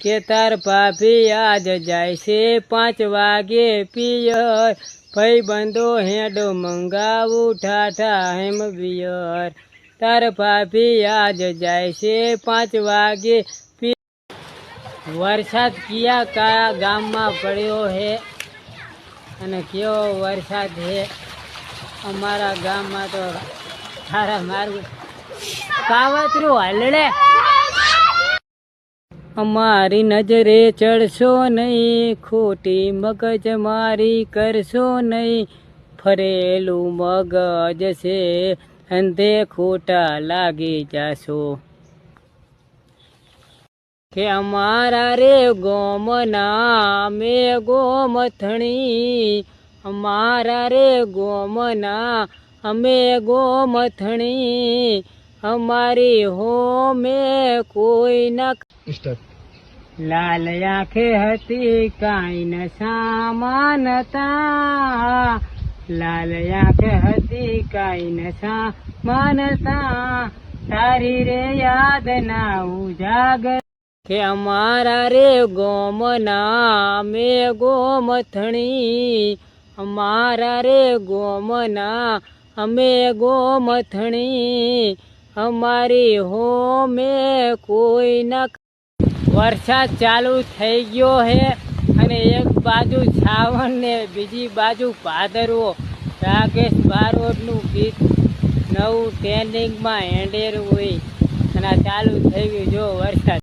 કે તાર ભાભી આજ જાય છે, પાંચ વાગે પિયર. ભાઈ બંધો હેડો મંગાવું ઠાઠા હેમ બિયર તાર ભાભી આજ જાય છે, પાંચ વાગે વરસાદ કયા કયા ગામમાં પડ્યો હે? અને કેવો વરસાદ હે? અમારા ગામમાં તો સારા માર્ગ. કાવતરું હલડે. અમારી નજરે ચડશો નહીં, ખોટી મગજ મારી કરશો નહીં. ફરેલું મગજ છે, અંધે ખોટા લાગી જાશો. કે અમારા રે ગોમના મે ગોમથણી અમારા રે ગોમના અમે ગોમથણી અમારી હોમે કોઈ ના લાલ આંખે હતી કાઈ ન સામાનતા. લાલ આંખે હતી કાઈ ન સામાનતા. તારી રે યાદ ના ઉજાગર. કે અમારા રે ગોમના મે ગોમથણી. અમારા રે ગોમના અમે ગોમથણી. અમારી હોમે કોઈ ન વરસાદ ચાલુ થઈ ગયો હે અને એક બાજુ છાવણ ને બીજી બાજુ ભાદરવો. રાકેશ બારોટનું ગીત નવું ટ્રેન્ડિંગમાં હેન્ડેર હોય અને ચાલુ થઈ ગયું જો વરસાદ.